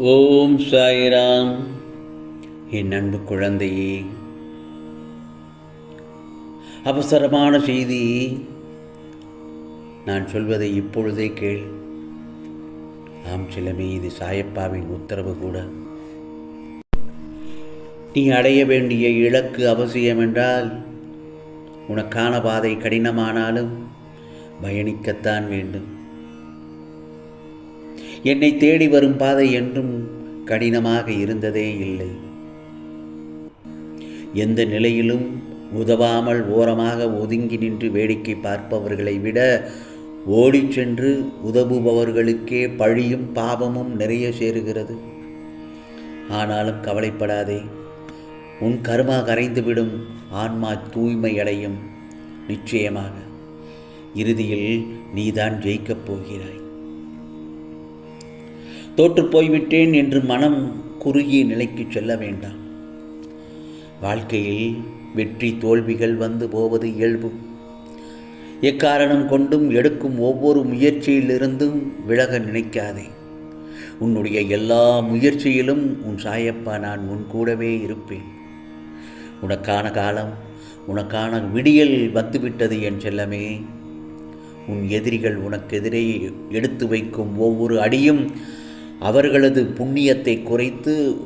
ஓம் சாய்ராம். என் அன்பு குழந்தையே அவசரமான செய்தி. நான் சொல்வதை இப்பொழுதே கேள். ஆம் சிலமே இது சாயப்பாவின் உத்தரவு கூட. நீ அடைய வேண்டிய இலக்கு அவசியம் என்றால் உனக்கான பாதை கடினமானாலும் பயணிக்கத்தான் வேண்டும். என்னை தேடி வரும் பாதை என்றும் கடினமாக இருந்ததே இல்லை. எந்த நிலையிலும் உதவாமல் ஓரமாக ஒதுங்கி நின்று வேடிக்கை பார்ப்பவர்களை விட ஓடிச் சென்று உதவுபவர்களுக்கே பழியும் பாவமும் நிறைய சேருகிறது. ஆனாலும் கவலைப்படாதே. உன் கருமா கரைந்துவிடும் ஆன்மா தூய்மை அடையும். நிச்சயமாக. இறுதியில் நீதான் ஜெயிக்கப் போகிறாய். தோற்று போய்விட்டேன் என்று மனம் குறுகிய நிலைக்கு செல்ல வேண்டாம். வாழ்க்கையில் வெற்றி தோல்விகள் வந்து போவது இயல்பு. எக்காரணம் கொண்டும் எடுக்கும் ஒவ்வொரு முயற்சியிலிருந்தும் விலக நினைக்காதே. உன்னுடைய எல்லா முயற்சியிலும் உன் சாயப்பா நான் உன் கூடவே இருப்பேன். உனக்கான காலம் உனக்கான விடியல் வந்துவிட்டது என் செல்லமே. உன் எதிரிகள் உனக்கெதிரே எடுத்து வைக்கும் ஒவ்வொரு அடியும் அவர்களது புண்ணியத்தை குறைத்து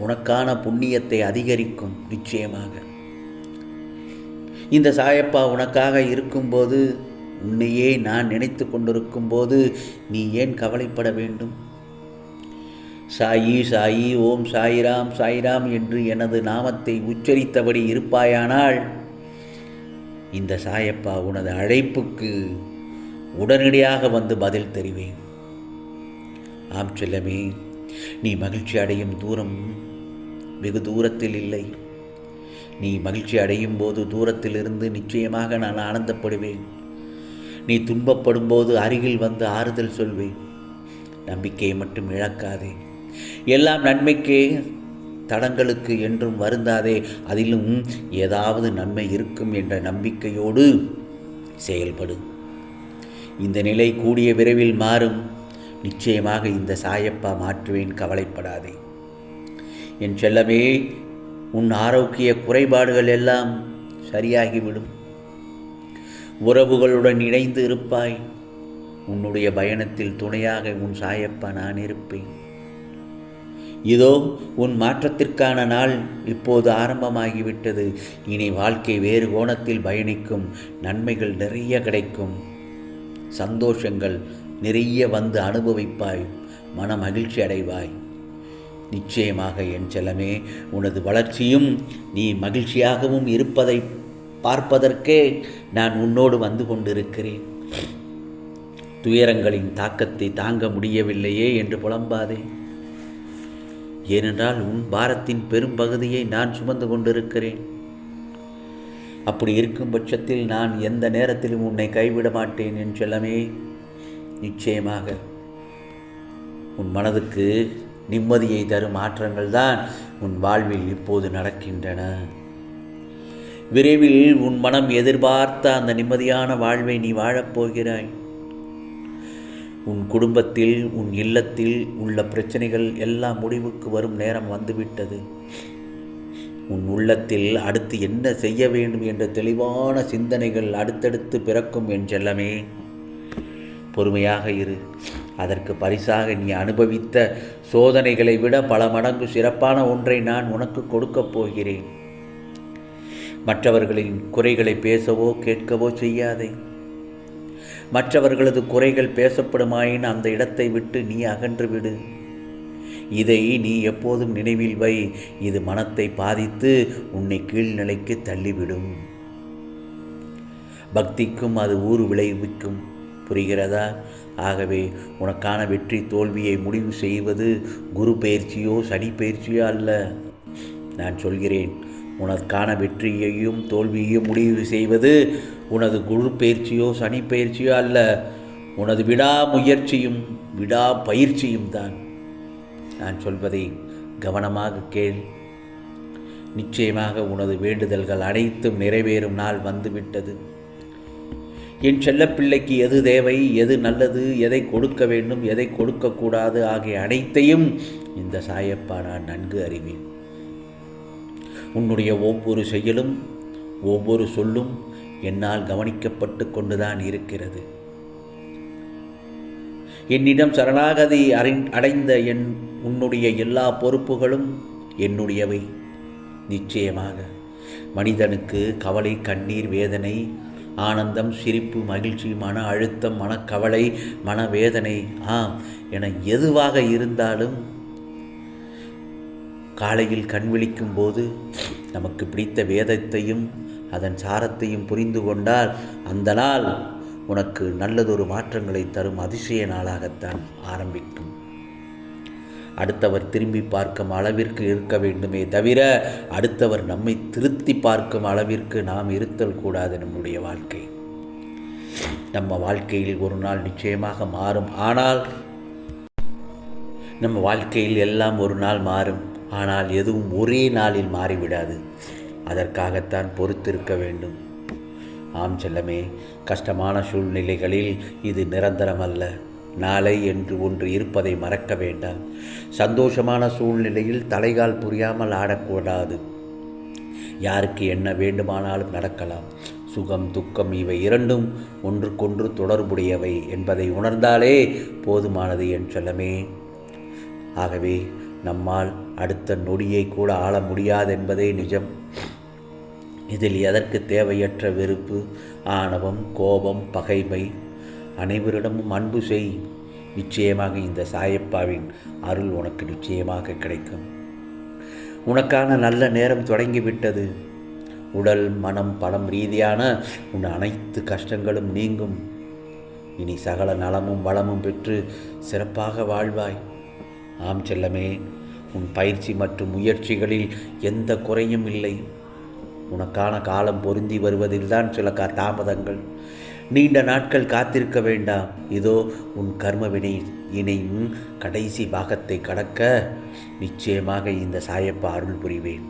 உனக்கான புண்ணியத்தை அதிகரிக்கும் நிச்சயமாக. இந்த சாயப்பா உனக்காக இருக்கும்போது உன்னையே நான் நினைத்து கொண்டிருக்கும் போது நீ ஏன் கவலைப்பட வேண்டும்? சாயி சாயி ஓம் சாயிராம் சாயிராம் என்று எனது நாமத்தை உச்சரித்தபடி இருப்பாயானால் இந்த சாயப்பா உனது அழைப்புக்கு உடனடியாக வந்து பதில் தெரிவேன். ஆம் செல்லமே நீ மகிழ்ச்சி அடையும் தூரம் வெகு தூரத்தில் இல்லை. நீ மகிழ்ச்சி அடையும் போது தூரத்திலிருந்து நிச்சயமாக நான் ஆனந்தப்படுவேன். நீ துன்பப்படும் போது அருகில் வந்து ஆறுதல் சொல்வேன். நம்பிக்கையை மட்டும் இழக்காதே. எல்லாம் நன்மைக்கே தடங்களுக்கு என்றும் வருந்தாதே. அதிலும் ஏதாவது நன்மை இருக்கும் என்ற நம்பிக்கையோடு செயல்படும் இந்த நிலை கூடிய விரைவில் மாறும். நிச்சயமாக இந்த சாயப்பா மாற்றுவேன் கவலைப்படாதே. என் செல்லமே உன் ஆரோக்கிய குறைபாடுகள் எல்லாம் சரியாகிவிடும். உறவுகளுடன் இணைந்து இருப்பாய். உன்னுடைய பயணத்தில் துணையாக உன் சாயப்பா நான் இருப்பேன். இதோ உன் மாற்றத்திற்கான நாள் இப்போது ஆரம்பமாகிவிட்டது. இனி வாழ்க்கை வேறு கோணத்தில் பயணிக்கும் நன்மைகள் நிறைய கிடைக்கும். சந்தோஷங்கள் நிறைய வந்து அனுபவிப்பாய் மன மகிழ்ச்சி அடைவாய். நிச்சயமாக என் செல்லமே உனது வளர்ச்சியும் நீ மகிழ்ச்சியாகவும் இருப்பதை பார்ப்பதற்கே நான் உன்னோடு வந்து கொண்டிருக்கிறேன். துயரங்களின் தாக்கத்தை தாங்க முடியவில்லையே என்று புலம்பாதே. ஏனென்றால் உன் பாரத்தின் பெரும்பகுதியை நான் சுமந்து கொண்டிருக்கிறேன். அப்படி இருக்கும் பட்சத்தில் நான் எந்த நேரத்திலும் உன்னை கைவிட மாட்டேன் என் செல்லமே. நிச்சயமாக. உன் மனதுக்கு நிம்மதியை தரும் மாற்றங்கள் தான் உன் வாழ்வில் இப்போது நடக்கின்றன. விரைவில் உன் மனம் எதிர்பார்த்த அந்த நிம்மதியான வாழ்வை நீ வாழப்போகிறாய் உன் குடும்பத்தில் உன் இல்லத்தில் உள்ள பிரச்சனைகள் எல்லாம் முடிவுக்கு வரும் நேரம் வந்துவிட்டது. உன் உள்ளத்தில் அடுத்து என்ன செய்ய வேண்டும் என்ற தெளிவான சிந்தனைகள் அடுத்தடுத்து பிறக்கும் என் செல்லமே. பொறுமையாக இரு. அதற்கு பரிசாக நீ அனுபவித்த சோதனைகளை விட பல மடங்கு சிறப்பான ஒன்றை நான் உனக்கு கொடுக்கப் போகிறேன். மற்றவர்களின் குறைகளை பேசவோ கேட்கவோ செய்யாதே. மற்றவர்களது குறைகள் பேசப்படுமாயின் அந்த இடத்தை விட்டு நீ அகன்று விடு. இதை நீ எப்போதும் நினைவில் வை. இது மனத்தை பாதித்து உன்னை கீழ்நிலைக்கு தள்ளிவிடும். பக்திக்கும் அது ஊறு விளைவிக்கும். புரிகிறதா? ஆகவே உனக்கான வெற்றி தோல்வியை முடிவு செய்வது குரு பயிற்சியோ சனி பயிற்சியோ அல்ல. நான் சொல்கிறேன் உனக்கான வெற்றியையும் தோல்வியையும் முடிவு செய்வது உனது குரு பயிற்சியோ சனி பயிற்சியோ அல்ல. உனது விடா முயற்சியும் விடா பயிற்சியும் தான். நான் சொல்வதை கவனமாக கேள். நிச்சயமாக உனது வேண்டுதல்கள் அனைத்தும் நிறைவேறும் நாள் வந்துவிட்டது. என் செல்லப்பிள்ளைக்கு எது தேவை எது நல்லது எதை கொடுக்க வேண்டும் எதை கொடுக்கக்கூடாது ஆகிய அனைத்தையும் இந்த சாயப்பா நான் நன்கு அறிவேன். உன்னுடைய ஒவ்வொரு செயலும் ஒவ்வொரு சொல்லும் என்னால் கவனிக்கப்பட்டு கொண்டுதான் இருக்கிறது. என்னிடம் சரணாகதி அறி அடைந்த என் உன்னுடைய எல்லா பொறுப்புகளும் என்னுடையவை. நிச்சயமாக மனிதனுக்கு கவலை கண்ணீர் வேதனை ஆனந்தம் சிரிப்பு மகிழ்ச்சி மன அழுத்தம் மனக்கவலை மனவேதனை ஆம் என எதுவாக இருந்தாலும் காலையில் கண் விழிக்கும் போது நமக்கு பிடித்த வேதத்தையும் அதன் சாரத்தையும் புரிந்து கொண்டால் அந்த நாள் உனக்கு நல்லதொரு மாற்றங்களை தரும் அதிசய நாளாகத்தான் ஆரம்பிக்கும். அடுத்தவர் திரும்பி பார்க்கும் அளவிற்கு இருக்க வேண்டுமே தவிர அடுத்தவர் நம்மை திருத்தி பார்க்கும் அளவிற்கு நாம் இருத்தல் கூடாது நம்முடைய வாழ்க்கை. நம்ம வாழ்க்கையில் ஒரு நாள் நிச்சயமாக மாறும். ஆனால் நம்ம வாழ்க்கையில் எல்லாம் ஒரு நாள் மாறும். ஆனால் எதுவும் ஒரே நாளில் மாறிவிடாது. அதற்காகத்தான் பொறுத்திருக்க வேண்டும். ஆம் செல்லமே கஷ்டமான சூழ்நிலைகளில் இது நிரந்தரமல்ல. நாளை என்று ஒன்று இருப்பதை மறக்க வேண்டாம். சந்தோஷமான சூழ்நிலையில் தலைகால் புரியாமல் ஆடக்கூடாது. யாருக்கு என்ன வேண்டுமானாலும் நடக்கலாம். சுகம் துக்கம் இவை இரண்டும் ஒன்றுக்கொன்று தொடர்புடையவை என்பதை உணர்ந்தாலே போதுமானது என் செல்லமே. ஆகவே நம்மால் அடுத்த நொடியை கூட ஆள முடியாது என்பதே நிஜம். இதில் எதற்கு தேவையற்ற வெறுப்பு ஆணவம் கோபம் பகைமை அனைவரிடமும் அன்பு செய். நிச்சயமாக இந்த சாயப்பாவின் அருள் உனக்கு நிச்சயமாக கிடைக்கும். உனக்கான நல்ல நேரம் தொடங்கிவிட்டது. உடல் மனம் பணம் ரீதியான உன் அனைத்து கஷ்டங்களும் நீங்கும். இனி சகல நலமும் வளமும் பெற்று சிறப்பாக வாழ்வாய். ஆம் செல்லமே உன் பயிற்சி மற்றும் முயற்சிகளில் எந்த குறையும் இல்லை. உனக்கான காலம் பொருந்தி வருவதில்தான் சில தாமதங்கள் நீண்ட நாட்கள் காத்திருக்க வேண்டாம். இதோ உன் கர்மவினை இணையும் கடைசி பாகத்தை கடக்க நிச்சயமாக இந்த சாயப்பா அருள் புரிவேன்.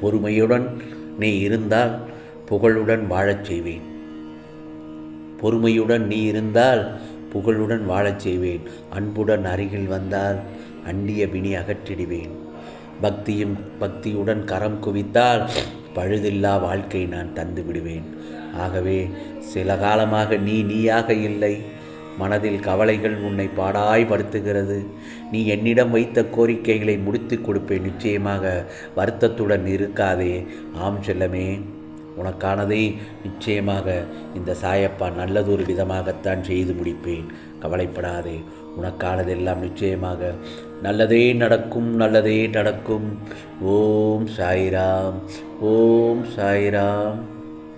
பொறுமையுடன் நீ இருந்தால் புகழுடன் வாழச் செய்வேன். பொறுமையுடன் நீ இருந்தால் புகழுடன் வாழச் செய்வேன். அன்புடன் அருகில் வந்தால் அண்டிய வினி அகற்றிடுவேன். பக்தியும் பக்தியுடன் கரம் குவித்தால் பழுதில்லா வாழ்க்கை நான் தந்து விடுவேன் ஆகவே சில காலமாக நீ நீயாக இல்லை. மனதில் கவலைகள் உன்னை பாடாய்படுத்துகிறது. நீ என்னிடம் வைத்த கோரிக்கைகளை முடித்து கொடுப்பேன். நிச்சயமாக வருத்தத்துடன் இருக்காதே. ஆம் செல்லமே உனக்கானதை நிச்சயமாக இந்த சாயப்பா நல்லதொரு விதமாகத்தான் செய்து முடிப்பேன். கவலைப்படாதே உனக்கானதெல்லாம் நிச்சயமாக நல்லதே நடக்கும் நல்லதே நடக்கும். ஓம் சாய்ராம் ஓம் சாய்ராம்.